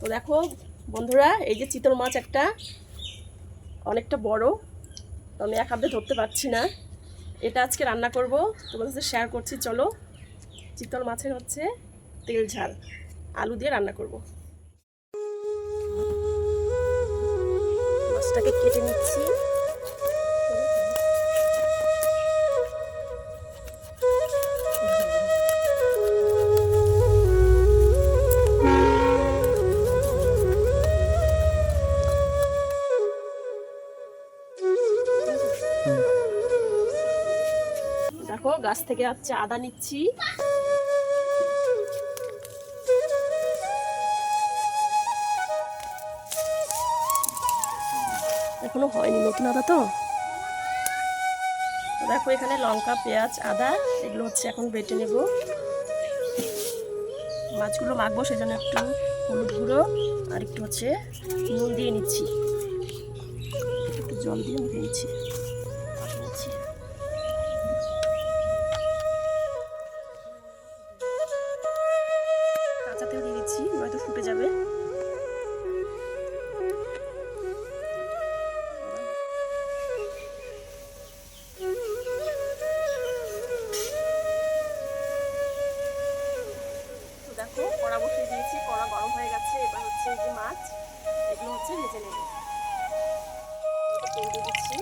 তো দেখো, বন্ধুরা, এই যে চিতল মাছ একটা, অনেকটা বড়, তো আমি এক হাতে ধরতে পারছি না। এটা আজকে রান্না করব, তোমাদের সাথে শেয়ার করছি, চলো। চিতল মাছের হচ্ছে তেল ঝাল, আলু দিয়ে রান্না করব। মাছটাকে কেটে নিচ্ছি। দেখো, গাছ থেকে হচ্ছে আদা নিচ্ছি। এখনও হয়নি নতুন আদা তো। দেখো, এখানে লঙ্কা, পেঁয়াজ, আদা, এগুলো হচ্ছে এখন বেটে নেব। মাছগুলো মাখবো, সেজন্য একটু হলুদ গুঁড়ো আর একটু হচ্ছে নুন দিয়ে নিচ্ছি। একটু জল দিয়ে মেখে নিচ্ছি। দেখো কড়া বসিয়ে দিয়েছি, কড়া গরম হয়ে গেছে, এবার হচ্ছে এই যে মাছ, এগুলো হচ্ছে ভেজে নেব। দিচ্ছি।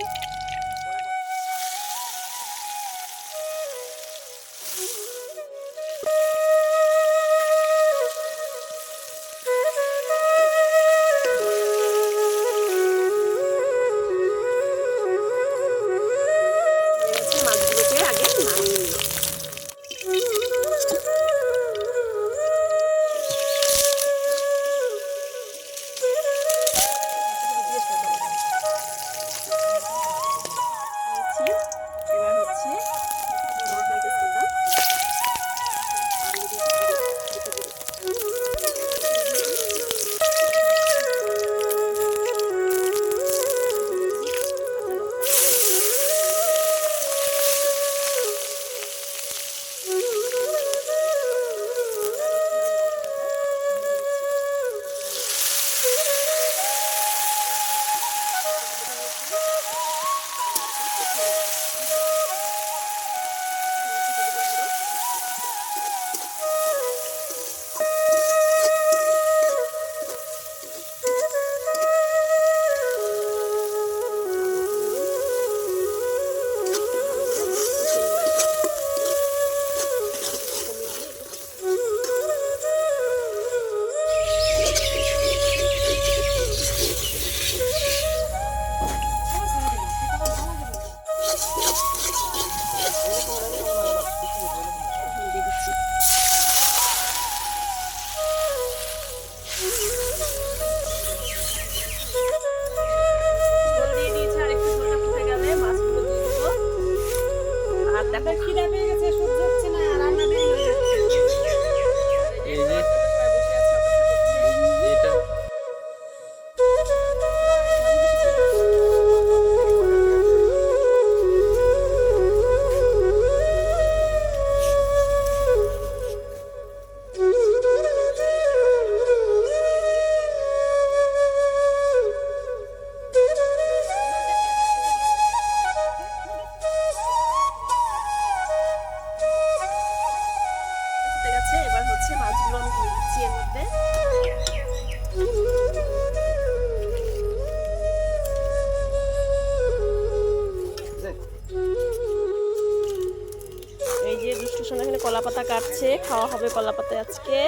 কলা পাতা কাটছে, খাওয়া হবে কলা পাতা আজকে।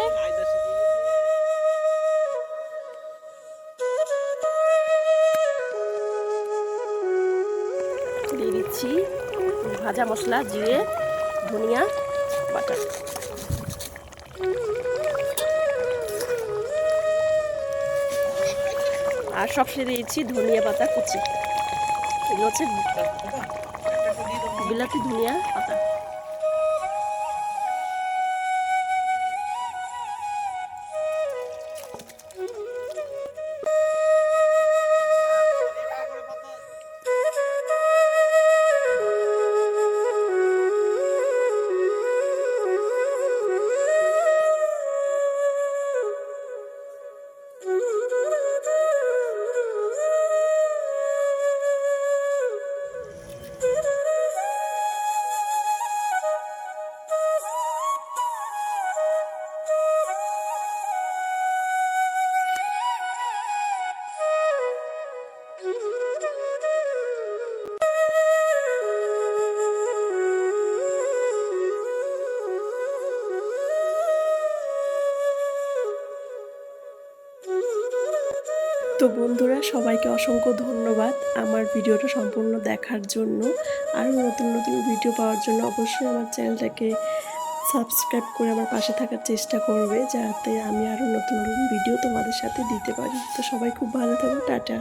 দিয়ে দিচ্ছি ভাজা মশলা, জিরে, ধনিয়া বাটা আর সবশেষে দিয়েছি ধনিয়া পাতা কুচি। এগুলো হচ্ছে বিলাতি ধনিয়া পাতা। তো বন্ধুরা, সবাইকে অসংখ্য ধন্যবাদ আমার ভিডিওটা সম্পূর্ণ দেখার জন্য। আরও নতুন নতুন ভিডিও পাওয়ার জন্য অবশ্যই আমার চ্যানেলটাকে সাবস্ক্রাইব করে আমার পাশে থাকার চেষ্টা করবে, যাতে আমি আরও নতুন নতুন ভিডিও তোমাদের সাথে দিতে পারি। তো সবাই খুব ভালো থাকো, টাটা।